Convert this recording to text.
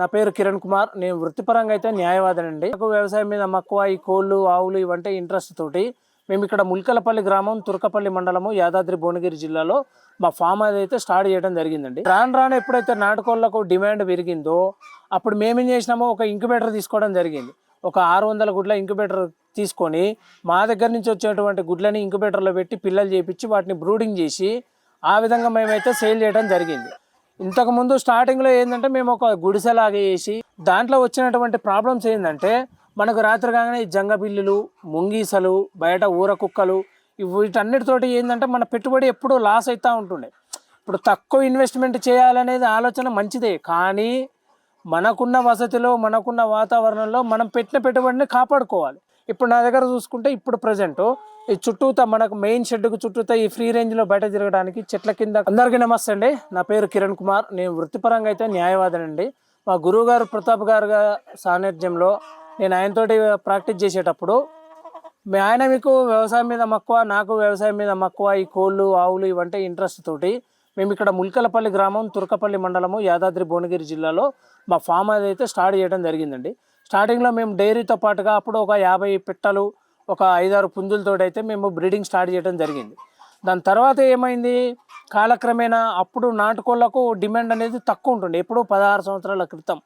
నా పేరు కిరణ్ కుమార్. నేను వృత్తిపరంగా అయితే న్యాయవాదినండి. నాకు వ్యవసాయం మీద మక్కువ ఈ కోళ్ళు ఆవులు ఇవంటే ఇంట్రెస్ట్ తోటి మేము ఇక్కడ ముల్కలపల్లి గ్రామం తుర్కపల్లి మండలము యాదాద్రి భువనగిరి జిల్లాలో మా ఫామ్ అయితే స్టార్ట్ చేయడం జరిగిందండి. రాను రాను ఎప్పుడైతే నాటుకోళ్ళకు డిమాండ్ పెరిగిందో అప్పుడు మేమేం చేసినామో ఒక ఇంక్యుబేటర్ తీసుకోవడం జరిగింది. ఒక ఆరు వందల గుడ్ల ఇంక్యుబేటర్ తీసుకొని మా దగ్గర నుంచి వచ్చేటువంటి గుడ్లని ఇంక్యుబేటర్లో పెట్టి పిల్లలు చేపించి వాటిని బ్రూడింగ్ చేసి ఆ విధంగా మేమైతే సేల్ చేయడం జరిగింది. ఇంతకు ముందు స్టార్టింగ్లో ఏంటంటే మేము ఒక గుడిసెలాగా వేసి దాంట్లో వచ్చినటువంటి ప్రాబ్లమ్స్ ఏంటంటే మనకు రాత్రి కాగానే జంగబిల్లులు జంగ బిల్లులు ముంగీసలు బయట ఊర కుక్కలు ఇవి వీటన్నిటితోటి ఏంటంటే మన పెట్టుబడి ఎప్పుడూ లాస్ అవుతూ ఉంటుండే. ఇప్పుడు తక్కువ ఇన్వెస్ట్మెంట్ చేయాలనేది ఆలోచన మంచిదే కానీ మనకున్న వసతిలో మనకున్న వాతావరణంలో మనం పెట్టిన పెట్టుబడిని కాపాడుకోవాలి. ఇప్పుడు నా దగ్గర చూసుకుంటే ఇప్పుడు ప్రజెంట్ ఈ చుట్టూతా మనకు మెయిన్ షెడ్కు చుట్టూతా ఈ ఫ్రీ రేంజ్లో బయట తిరగడానికి చెట్ల కింద అందరికీ నమస్తే అండి. నా పేరు కిరణ్ కుమార్. నేను వృత్తిపరంగా అయితే న్యాయవాదినండి. మా గురువు గారు ప్రతాప్ గారు సాన్నిధ్యంలో నేను ఆయనతోటి ప్రాక్టీస్ చేసేటప్పుడు మీ ఆయన మీకు వ్యవసాయం మీద మక్కువ నాకు వ్యవసాయం మీద మక్కువ ఈ కోళ్ళు ఆవులు ఇవంటే ఇంట్రెస్ట్ తోటి మేము ఇక్కడ ముల్కలపల్లి గ్రామం తుర్కపల్లి మండలము యాదాద్రి భువనగిరి జిల్లాలో మా ఫామ్ అయితే స్టార్ట్ చేయడం జరిగిందండి. స్టార్టింగ్లో మేము డైరీతో పాటుగా అప్పుడు ఒక యాభై పిట్టలు ఒక ఐదారు పుంజులతో అయితే మేము బ్రీడింగ్ స్టార్ట్ చేయడం జరిగింది. దాని తర్వాత ఏమైంది? కాలక్రమేణా అప్పుడు నాటుకోళ్ళకు డిమాండ్ అనేది తక్కువ ఉంటుండే. ఎప్పుడో పదహారు సంవత్సరాల క్రితం.